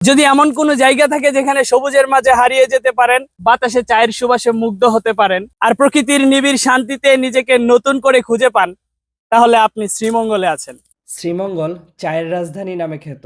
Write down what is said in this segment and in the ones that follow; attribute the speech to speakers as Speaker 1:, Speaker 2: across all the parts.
Speaker 1: যদি এমন কোনো জায়গা থাকে যেখানে সবুজের মাঝে হারিয়ে যেতে পারেন, বাতাসে, চায়ের সুবাসে মুগ্ধ হতে পারেন, আর প্রকৃতির নিবিড় শান্তিতে নিজেকে নতুন করে খুঁজে পান, তাহলে আপনি শ্রীমঙ্গলে আছেন।
Speaker 2: শ্রীমঙ্গল চায়ের রাজধানী নামে খ্যাত।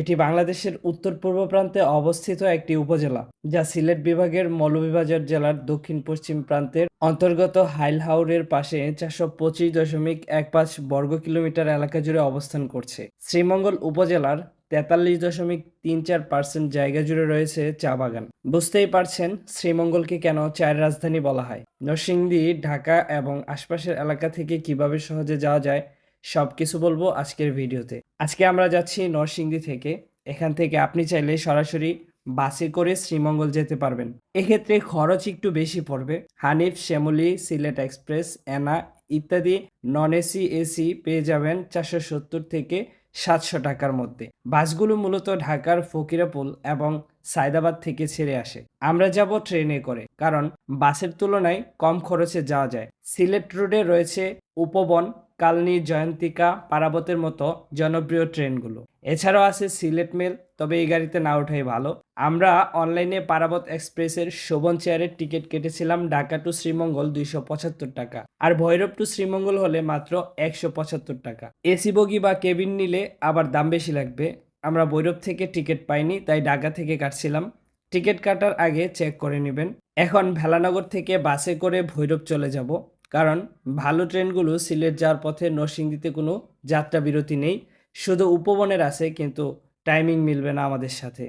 Speaker 2: এটি বাংলাদেশের উত্তর পূর্ব প্রান্তে অবস্থিত একটি উপজেলা, যা সিলেট বিভাগের মৌলভীবাজার জেলার দক্ষিণ পশ্চিম প্রান্তের অন্তর্গত হাইলহাউরের পাশে চারশো পঁচিশ দশমিক এক পাঁচ বর্গ কিলোমিটার এলাকা জুড়ে অবস্থান করছে। শ্রীমঙ্গল উপজেলার তেতাল্লিশ দশমিক তিন চার পার্সেন্ট জায়গা জুড়ে রয়েছে চা বাগান। বুঝতেই পারছেন শ্রীমঙ্গলকে কেন চায়ের রাজধানী বলা হয়। নরসিংদী, ঢাকা এবং আশপাশের এলাকা থেকে কীভাবে সহজে যাওয়া যায় সব কিছু বলব আজকের ভিডিওতে। আজকে আমরা যাচ্ছি নরসিংদী থেকে। এখান থেকে আপনি চাইলে সরাসরি বাসে করে শ্রীমঙ্গল যেতে পারবেন। এক্ষেত্রে খরচ একটু বেশি পড়বে। হানিফ, শ্যামলী, সিলেট এক্সপ্রেস, এনা ইত্যাদি নন এসি এসি পেয়ে যাবেন চারশো সত্তর থেকে সাতশো টাকার মধ্যে। বাসগুলো মূলত ঢাকার ফকিরাপুল এবং সায়দাবাদ থেকে ছেড়ে আসে। আমরা যাব ট্রেনে করে, কারণ বাসের তুলনায় কম খরচে যাওয়া যায়। সিলেট রোডে রয়েছে উপবন, কালনি, জয়ন্তিকা, পারাবতের মতো জনপ্রিয় ট্রেনগুলো। এছাড়াও আছে সিলেট মেল, তবে এই গাড়িতে না ওঠাই ভালো। আমরা অনলাইনে পারাবত এক্সপ্রেসের শোভন চেয়ারের টিকিট কেটেছিলাম ঢাকা টু শ্রীমঙ্গল দুইশো পঁচাত্তর টাকা, আর ভৈরব টু শ্রীমঙ্গল হলে মাত্র একশো পঁচাত্তর টাকা। এসি বগি বা কেবিন নিলে আবার দাম বেশি লাগবে। আমরা ভৈরব থেকে টিকিট পাইনি, তাই ঢাকা থেকে কাটছিলাম। টিকিট কাটার আগে চেক করে নেবেন। এখন ভেলানগর থেকে বাসে করে ভৈরব চলে যাব, কারণ ভালো ট্রেনগুলো সিলেট যাওয়ার পথে নরসিংদীতে কোনো যাত্রা বিরতি নেই। শুধু উপবনের আছে, কিন্তু টাইমিং মিলবে না আমাদের সাথে।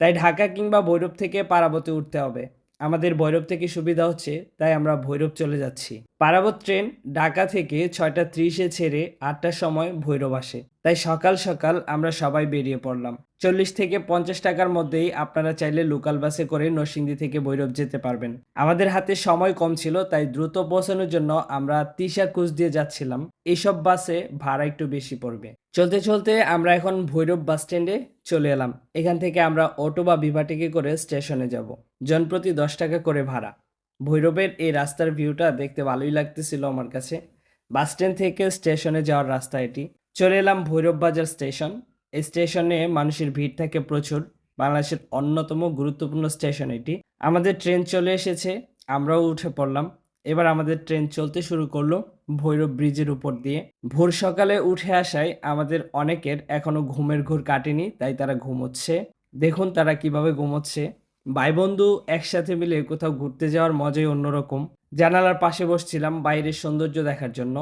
Speaker 2: তাই ঢাকা কিংবা ভৈরব থেকে পারাবতে উঠতে হবে। আমাদের ভৈরব থেকে সুবিধা হচ্ছে, তাই আমরা ভৈরব চলে যাচ্ছি। পারাবত ট্রেন ঢাকা থেকে ছয়টা ত্রিশে ছেড়ে আটটার সময় ভৈরব আসে। তাই সকাল সকাল আমরা সবাই বেরিয়ে পড়লাম। চল্লিশ থেকে পঞ্চাশ টাকার মধ্যেই আপনারা চাইলে লোকাল বাসে করে নরসিংদী থেকে ভৈরব যেতে পারবেন। আমাদের হাতে সময় কম ছিল, তাই দ্রুত পৌঁছানোর জন্য আমরা তিশা কুচ দিয়ে যাচ্ছিলাম। এইসব বাসে ভাড়া একটু বেশি পড়বে। চলতে চলতে আমরা এখন ভৈরব বাস স্ট্যান্ডে চলে এলাম। এখান থেকে আমরা অটো বা বিভাটিকে করে স্টেশনে যাব। জনপ্রতি দশ টাকা করে ভাড়া। ভৈরবের এই রাস্তার ভিউটা দেখতে ভালোই লাগতেছিল আমার কাছে। বাস স্ট্যান্ড থেকে স্টেশনে যাওয়ার রাস্তা এটি। চলে এলাম ভৈরব বাজার স্টেশন। এই স্টেশনে মানুষের ভিড় থাকে প্রচুর। বাংলাদেশের অন্যতম গুরুত্বপূর্ণ স্টেশন এটি। আমাদের ট্রেন চলে এসেছে, আমরাও উঠে পড়লাম। এবার আমাদের ট্রেন চলতে শুরু করল ভৈরব ব্রিজের উপর দিয়ে। ভোর সকালে উঠে আসায় আমাদের অনেকের এখনও ঘুমের ঘোর কাটেনি, তাই তারা ঘুমোচ্ছে। দেখুন তারা কীভাবে ঘুমোচ্ছে। ভাই বন্ধু একসাথে মিলে কোথাও ঘুরতে যাওয়ার মজাই অন্যরকম। জানালার পাশে বসছিলাম বাইরের সৌন্দর্য দেখার জন্য।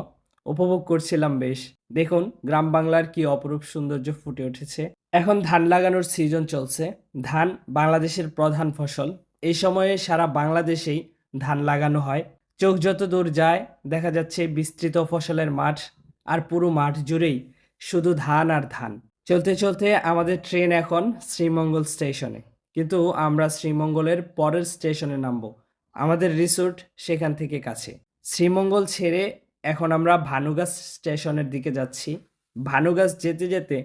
Speaker 2: উপভোগ করছিলাম বেশ। দেখুন, গ্রাম বাংলার কি অপরূপ সৌন্দর্য ফুটে উঠেছে। এখন ধান লাগানোর সিজন চলছে। ধান বাংলাদেশের প্রধান ফসল। এই সময়ে সারা বাংলাদেশেই ধান লাগানো হয়। চোখ যত দূর যায়, দেখা যাচ্ছে বিস্তৃত ফসলের মাঠ আর পুরো মাঠ জুড়েই শুধু ধান আর ধান। চলতে চলতে আমাদের ট্রেন এখন শ্রীমঙ্গল স্টেশনে কিন্তু আমরা শ্রীমঙ্গলের পরের স্টেশনে নামবো। আমাদের রিসোর্ট সেখান থেকে কাছে। শ্রীমঙ্গল ছেড়ে এখন আমরা ভানুগাছ স্টেশনের দিকে যাচ্ছি। ভানুগাছ যেতে যেতে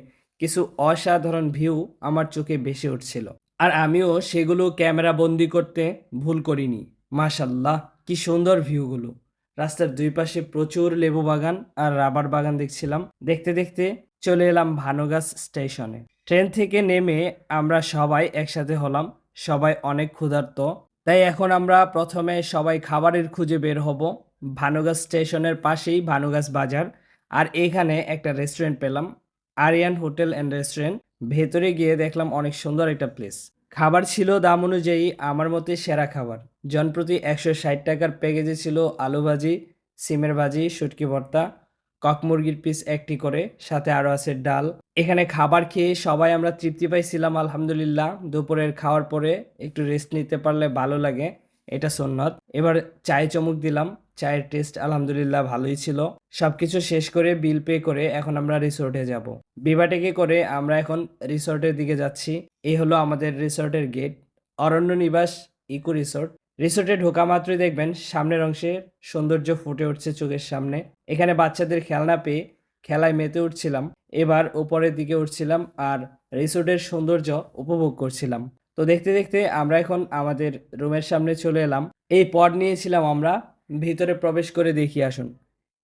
Speaker 2: কিছু অসাধারণ ভিউ আমার চোখে ভেসে উঠছিল। আর আমিও সেগুলো ক্যামেরা বন্দি করতে ভুল করিনি। মাশাল্লাহ কি সুন্দর ভিউগুলো। রাস্তার দুই পাশে প্রচুর লেবু বাগান আর রাবার বাগান দেখছিলাম। দেখতে দেখতে চলে এলাম ভানুগাছ স্টেশনে। ট্রেন থেকে নেমে আমরা সবাই একসাথে হলাম। সবাই অনেক ক্ষুধার্ত। তাই এখন আমরা প্রথমে সবাই খাবারের খুঁজে বের হব। ভানুগাছ স্টেশনের পাশেই ভানুগাছ বাজার। আর এখানে একটা রেস্টুরেন্ট পেলাম। আরিয়ান হোটেল অ্যান্ড রেস্টুরেন্ট ভেতরে গিয়ে দেখলাম অনেক সুন্দর একটা প্লেস খাবার ছিল দাম অনুযায়ী আমার মতে সেরা খাবার। জনপ্রতি একশো ষাট টাকার প্যাকেজে ছিল আলু ভাজি, সিমের ভাজি, শুটকি ভর্তা, কক মুরগির পিস একটি করে, সাথে আরও আছে ডাল। এখানে খাবার খেয়ে সবাই আমরা তৃপ্তি পাইছিলাম, আলহামদুলিল্লাহ। দুপুরের খাওয়ার পরে একটু রেস্ট নিতে পারলে ভালো লাগে। এটা সুন্নত এবার চায়ে চমুক দিলাম। চায়ের টেস্ট আলহামদুলিল্লাহ ভালোই ছিল। সবকিছু শেষ করে বিল পে করে এখন আমরা রিসোর্টে যাব। বিবাটেকে করে আমরা এখন রিসোর্টের দিকে যাচ্ছি। এই হলো আমাদের রিসোর্টের গেট অরণ্য নিবাস ইকো রিসোর্ট রিসোর্টে ঢোকা মাত্রই দেখবেন সামনের অংশে সৌন্দর্য ফুটে উঠছে চোখের সামনে। এখানে বাচ্চাদের খেলনা পেয়ে খেলায় মেতে উঠছিলাম। এবার উপরের দিকে উঠছিলাম আর রিসোর্টের সৌন্দর্য উপভোগ করছিলাম। তো দেখতে দেখতে আমরা এখন আমাদের রুমের সামনে চলে এলাম। এই পড নিয়েছিলাম আমরা, ভিতরে প্রবেশ করে দেখি, আসুন।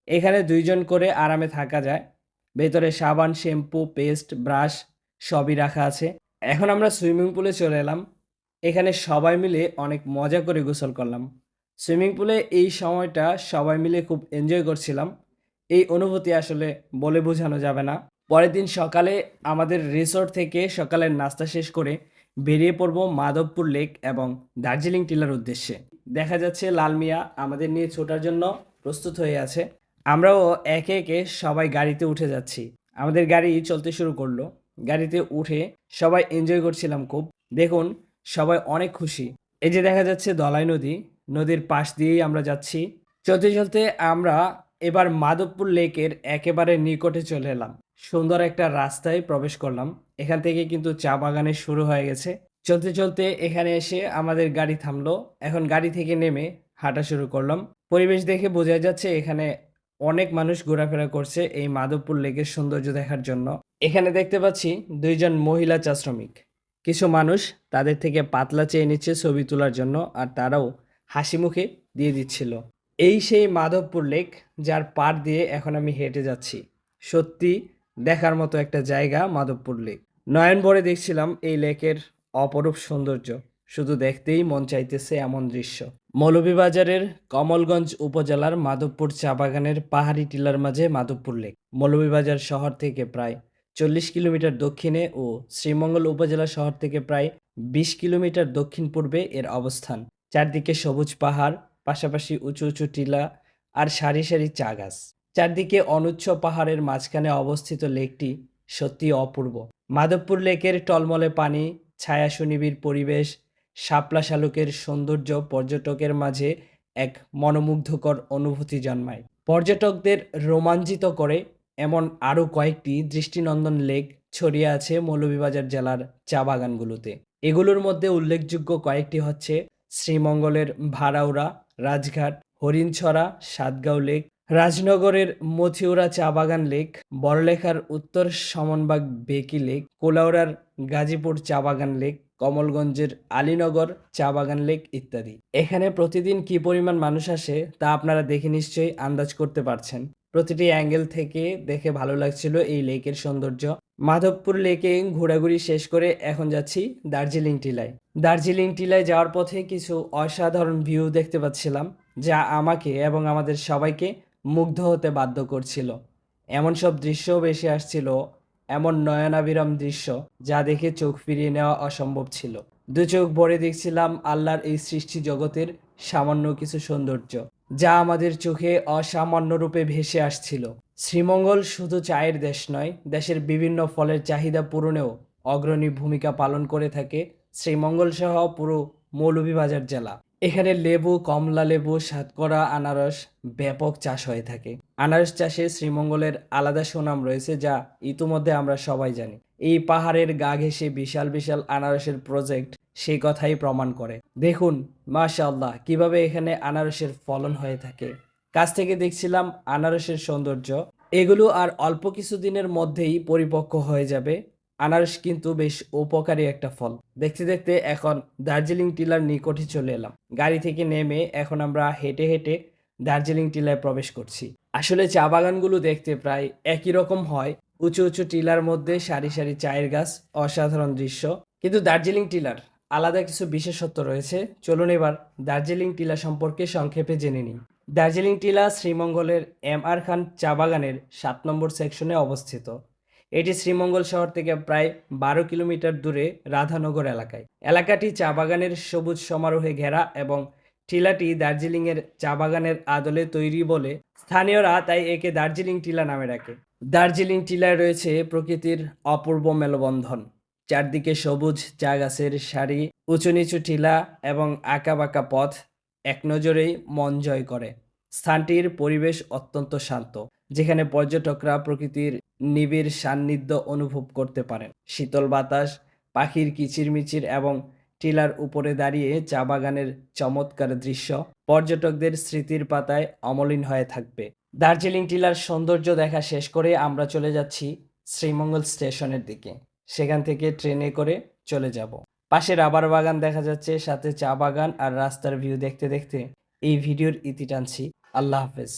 Speaker 2: এখানে দুইজন করে আরামে থাকা যায়। ভেতরে সাবান, শ্যাম্পু, পেস্ট, ব্রাশ সবই রাখা আছে। এখন আমরা সুইমিং পুলে চলে এলাম। এখানে সবাই মিলে অনেক মজা করে গোসল করলাম। সুইমিং পুলে এই সময়টা সবাই মিলে খুব এনজয় করছিলাম। এই অনুভূতি আসলে বলে বোঝানো যাবে না। পরের দিন সকালে আমাদের রিসোর্ট থেকে সকালের নাস্তা শেষ করে বেরিয়ে পড়ব মাধবপুর লেক এবং দার্জিলিং টিলার উদ্দেশ্যে। দেখা যাচ্ছে লাল মিয়া আমাদের নিয়ে ছোটার জন্য প্রস্তুত হয়ে আছে। আমরাও একে একে সবাই গাড়িতে উঠে যাচ্ছি। আমাদের গাড়ি চলতে শুরু করল। গাড়িতে উঠে সবাই এনজয় করছিলাম খুব। দেখুন, সবাই অনেক খুশি। এই যে দেখা যাচ্ছে দলাই নদী, নদীর পাশ দিয়েই আমরা যাচ্ছি। চলতে চলতে আমরা এবার মাধবপুর লেকের একেবারে নিকটে চলে এলাম। সুন্দর একটা রাস্তায় প্রবেশ করলাম। এখান থেকে কিন্তু চা বাগানে শুরু হয়ে গেছে। চলতে চলতে এখানে এসে আমাদের গাড়ি থামলো। এখন গাড়ি থেকে নেমে হাঁটা শুরু করলাম। পরিবেশ দেখে বোঝা যাচ্ছে এখানে অনেক মানুষ ঘোরাফেরা করছে এই মাধবপুর লেকের সৌন্দর্য দেখার জন্য। এখানে দেখতে পাচ্ছি দুইজন মহিলা চা শ্রমিক। কিছু মানুষ তাদের থেকে পাতলা চেয়ে নিচ্ছে ছবি তোলার জন্য আর তারাও হাসি মুখে দিয়ে দিচ্ছিল। এই সেই মাধবপুর লেক যার পার দিয়ে এখন আমি হেঁটে যাচ্ছি। সত্যি দেখার মতো একটা জায়গা মাধবপুর লেক। নয়ন ভরে দেখছিলাম এই লেকের অপরূপ সৌন্দর্য। শুধু দেখতেই মন চাইতেছে এমন দৃশ্য। মৌলভীবাজারের কমলগঞ্জ উপজেলার মাধবপুর চা বাগানের পাহাড়ি টিলার মাঝে মাধবপুর লেক। মৌলভীবাজার শহর থেকে প্রায় চল্লিশ কিলোমিটার দক্ষিণে ও শ্রীমঙ্গল উপজেলা শহর থেকে প্রায় বিশ কিলোমিটার দক্ষিণ পূর্বে এর অবস্থান। চারদিকে সবুজ পাহাড় পাশাপাশি উঁচু উঁচু টিলা আর সারি সারি চা গাছ। চারদিকে অনুচ্ছ পাহাড়ের মাঝখানে অবস্থিত লেকটি সত্যি অপূর্ব। মাধবপুর লেকের টলমলে পানি, ছায়া সুনিবিড় পরিবেশ, শাপলা শালুকের সৌন্দর্য পর্যটকের মাঝে এক মনোমুগ্ধকর অনুভূতি জন্মায়। পর্যটকদের রোমাঞ্চিত করে এমন আরও কয়েকটি দৃষ্টিনন্দন লেক ছড়িয়ে আছে মৌলভীবাজার জেলার চা বাগানগুলোতে। এগুলোর মধ্যে উল্লেখযোগ্য কয়েকটি হচ্ছে শ্রীমঙ্গলের ভাড়াউড়া রাজঘাট, হরিণছড়া, সাতগাঁও লেক, রাজনগরের মথিউরা চা বাগান লেক, বড়লেখার উত্তর সমনবাগ বেকি লেক, কোলাউড়ার গাজীপুর চা বাগান লেক, কমলগঞ্জের আলীনগর চা বাগান লেক ইত্যাদি। এখানে প্রতিদিন কি পরিমাণ মানুষ আসে তা আপনারা দেখে নিশ্চয়ই আন্দাজ করতে পারছেন। প্রতিটি অ্যাঙ্গেল থেকে দেখে ভালো লাগছিল এই লেকের সৌন্দর্য। মাধবপুর লেকে ঘোরাঘুরি শেষ করে এখন যাচ্ছি দার্জিলিং টিলায়। দার্জিলিং টিলায় যাওয়ার পথে কিছু অসাধারণ ভিউ দেখতে পাচ্ছিলাম, যা আমাকে এবং আমাদের সবাইকে মুগ্ধ হতে বাধ্য করছিল। এমন সব দৃশ্যও বেশি আসছিল, এমন নয়নাবিরাম দৃশ্য যা দেখে চোখ ফিরিয়ে নেওয়া অসম্ভব ছিল। দু চোখ ভরে দেখছিলাম আল্লাহর এই সৃষ্টি জগতের সামান্য কিছু সৌন্দর্য। যা আমাদের চোখে অসামান্য রূপে ভেসে আসছিল। শ্রীমঙ্গল শুধু চায়ের দেশ নয়, দেশের বিভিন্ন ফলের চাহিদা পূরণেও অগ্রণী ভূমিকা পালন করে থাকে শ্রীমঙ্গল সহ পুরো মৌলভীবাজার জেলা। এখানে লেবু, কমলা লেবু সাতকরা আনারস ব্যাপক চাষ হয়ে থাকে। আনারস চাষে শ্রীমঙ্গলের আলাদা সুনাম রয়েছে যা ইতিমধ্যে আমরা সবাই জানি। এই পাহাড়ের গা ঘেঁষে বিশাল বিশাল আনারসের প্রজেক্ট সেই কথাই প্রমাণ করে। দেখুন, মাশাআল্লাহ, কীভাবে এখানে আনারসের ফলন হয়ে থাকে। কাছ থেকে দেখছিলাম আনারসের সৌন্দর্য। এগুলো আর অল্প কিছু দিনের মধ্যেই পরিপক্ক হয়ে যাবে। আনারস কিন্তু বেশ উপকারী একটা ফল। দেখতে দেখতে এখন দার্জিলিং টিলার নিকটে চলে এলাম। গাড়ি থেকে নেমে এখন আমরা হেঁটে হেঁটে দার্জিলিং টিলায় প্রবেশ করছি। আসলে চা বাগানগুলো দেখতে প্রায় একই রকম হয়। উঁচু উঁচু টিলার মধ্যে সারি সারি চায়ের গাছ, অসাধারণ দৃশ্য। কিন্তু দার্জিলিং টিলার আলাদা কিছু বিশেষত্ব রয়েছে। চলুন এবার দার্জিলিং টিলা সম্পর্কে সংক্ষেপে জেনে নিই। দার্জিলিং টিলা শ্রীমঙ্গলের এম আর খান চা বাগানের সাত নম্বর সেকশনে অবস্থিত। এটি শ্রীমঙ্গল শহর থেকে প্রায় বারো কিলোমিটার দূরে রাধানগর এলাকায়। এলাকাটি চা বাগানের সবুজ সমারোহে ঘেরা এবং টিলাটি দার্জিলিংয়ের চা বাগানের আদলে তৈরি বলে স্থানীয়রা তাই একে দার্জিলিং টিলা নামে ডাকে। দার্জিলিং টিলায় রয়েছে প্রকৃতির অপূর্ব মেলবন্ধন। চারদিকে সবুজ চা গাছের সারি উঁচু নিচু টিলা এবং আঁকাবাঁকা পথ এক নজরেই মন জয় করে। স্থানটির পরিবেশ অত্যন্ত শান্ত, যেখানে পর্যটকরা প্রকৃতির নিবিড় সান্নিধ্য অনুভব করতে পারেন। শীতল বাতাস, পাখির কিচিরমিচির এবং টিলার উপরে দাঁড়িয়ে চা বাগানের চমৎকার দৃশ্য পর্যটকদের স্মৃতির পাতায় অমলিন হয়ে থাকবে। দার্জিলিং টিলার সৌন্দর্য দেখা শেষ করে আমরা চলে যাচ্ছি শ্রীমঙ্গল স্টেশনের দিকে। সেখান থেকে ট্রেনে করে চলে যাব। পাশে রাবার বাগান দেখা যাচ্ছে, সাথে চা বাগান আর রাস্তার ভিউ দেখতে দেখতে এই ভিডিওর ইতি টানছি। আল্লাহ হাফেজ।